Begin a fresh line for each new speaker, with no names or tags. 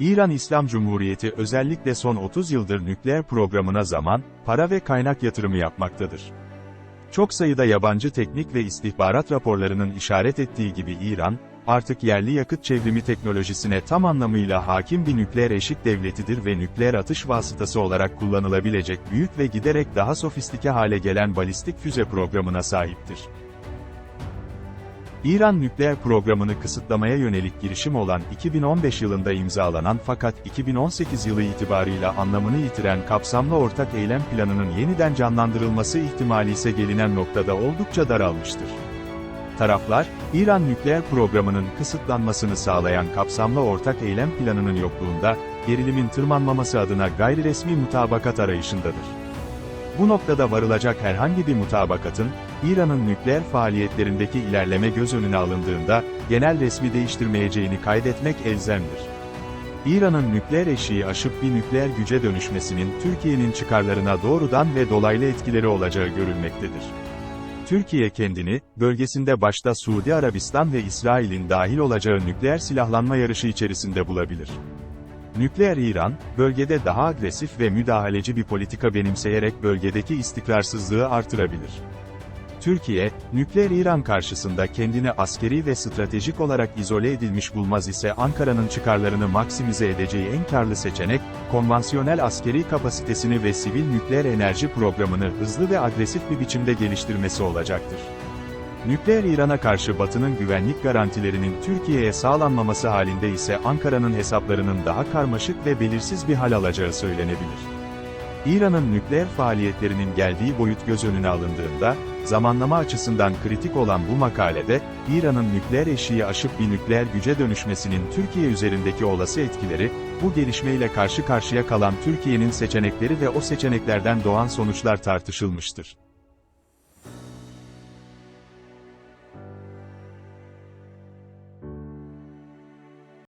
İran İslam Cumhuriyeti özellikle son 30 yıldır nükleer programına zaman, para ve kaynak yatırımı yapmaktadır. Çok sayıda yabancı teknik ve istihbarat raporlarının işaret ettiği gibi İran, artık yerli yakıt çevrimi teknolojisine tam anlamıyla hakim bir nükleer eşik devletidir ve nükleer atış vasıtası olarak kullanılabilecek büyük ve giderek daha sofistike hale gelen balistik füze programına sahiptir. İran nükleer programını kısıtlamaya yönelik girişim olan 2015 yılında imzalanan fakat 2018 yılı itibarıyla anlamını yitiren kapsamlı ortak eylem planının yeniden canlandırılması ihtimali ise gelinen noktada oldukça daralmıştır. Taraflar, İran nükleer programının kısıtlanmasını sağlayan kapsamlı ortak eylem planının yokluğunda, gerilimin tırmanmaması adına gayri resmi mutabakat arayışındadır. Bu noktada varılacak herhangi bir mutabakatın, İran'ın nükleer faaliyetlerindeki ilerleme göz önüne alındığında, genel resmi değiştirmeyeceğini kaydetmek elzemdir. İran'ın nükleer eşiği aşıp bir nükleer güce dönüşmesinin Türkiye'nin çıkarlarına doğrudan ve dolaylı etkileri olacağı görülmektedir. Türkiye kendini, bölgesinde başta Suudi Arabistan ve İsrail'in dahil olacağı nükleer silahlanma yarışı içerisinde bulabilir. Nükleer İran, bölgede daha agresif ve müdahaleci bir politika benimseyerek bölgedeki istikrarsızlığı artırabilir. Türkiye, nükleer İran karşısında kendini askeri ve stratejik olarak izole edilmiş bulmaz ise Ankara'nın çıkarlarını maksimize edeceği en karlı seçenek, konvansiyonel askeri kapasitesini ve sivil nükleer enerji programını hızlı ve agresif bir biçimde geliştirmesi olacaktır. Nükleer İran'a karşı Batı'nın güvenlik garantilerinin Türkiye'ye sağlanmaması halinde ise Ankara'nın hesaplarının daha karmaşık ve belirsiz bir hal alacağı söylenebilir. İran'ın nükleer faaliyetlerinin geldiği boyut göz önüne alındığında, zamanlama açısından kritik olan bu makalede, İran'ın nükleer eşiği aşıp bir nükleer güce dönüşmesinin Türkiye üzerindeki olası etkileri, bu gelişmeyle karşı karşıya kalan Türkiye'nin seçenekleri ve o seçeneklerden doğan sonuçlar tartışılmıştır.